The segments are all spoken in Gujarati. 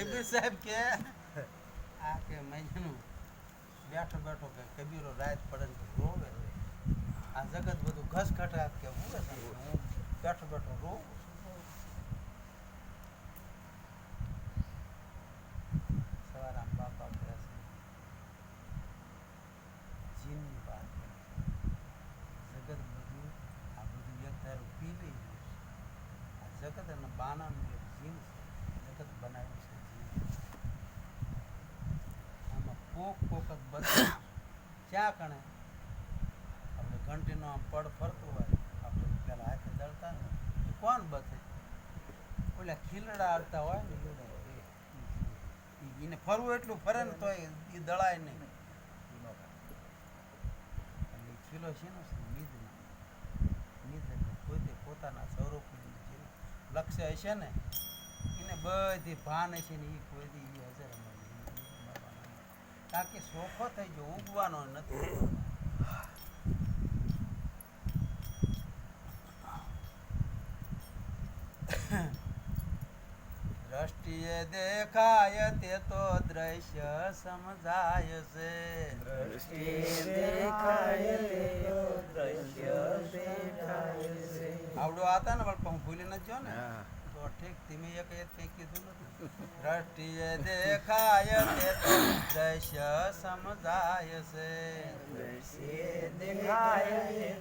કબીર સાહેબ કે, આ કે મહિનાનું બેઠો બેઠો કે કબીરો રાત પડે રોવે આ જગત બધું ઘસ ખટાટ કે હું બેઠો બેઠો રોવું છું. સવારે આમ બાપા બેસે જીનની વાત જગત બધું, આ બધું એક ધારું પી લઈ જગત અને બાનાનું એક જીન જગત બનાવ્યું છે જીન આમાં કોક કોક જ બધું ક્યાં કણે? આપણે ઘંટીનો આમ પડ ફરતું હોય, આપણે પેલા હાથે દળતા ને એ કોણ બસે ઓલા ખીલડા આવતા હોય ને એને ફરવું એટલું ફરે ને તોય એ દળાય નહીં. એટલે ખીલો છે ને નિજ એટલે પોતે પોતાના સ્વરૂપનું લક્ષ્ય હશે ને, એને બધી ભાન હશે ને એ કોઈ દી હાજર. કારણ કે સોખો થઈ ગયો ઉગવાનો નથી. દ્રષ્ટિએ દેખાય તે તો દ્રશ્ય સમજાય છે. આવડો આતા ને પણ ભૂલી ગયો ને? તો ઠીક ધીમે એક એક કંઈ કીધું નથી. દ્રષ્ટિએ દેખાય છે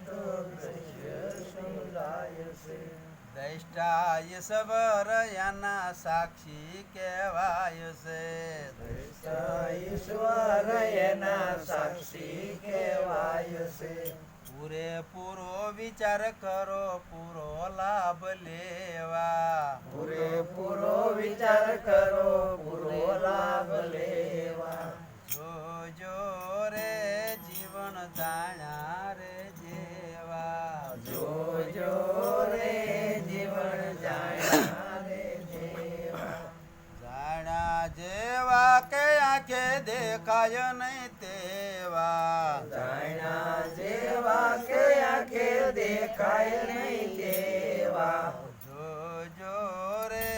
તો દ્રશ્ય સમજાય છે. દ્રષ્ટાય સબર એના સાક્ષી કહેવાય છે. ઈશ્વર એના સાક્ષી કહેવાય છે. પૂરેપૂરો વિચાર કરો પૂરો લાભ લેવા. પૂરેપૂરો વિચાર કરો પૂરો લાભ લેવા. જોજો રે જીવન જાણ્યા રે જેવા. જોજો રે જીવન જાણ્યા રે જેવા. જાણ્યા જેવા કે આંખે દેખાય નહીં દેખાય નહીં દેવા જોજો રે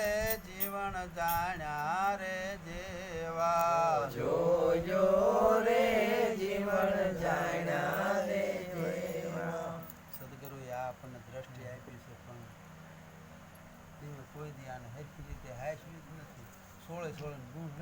જીવન જાણ્યા રે દેવા. જોજો રે જીવન જાણ્યા રે દેવા. સદગુરુએ આપણને દ્રષ્ટિ આપી છે પણ તેને કોઈ ધ્યાન આને રીતે જ નથી. સોળે સોળે ગુણ લઈ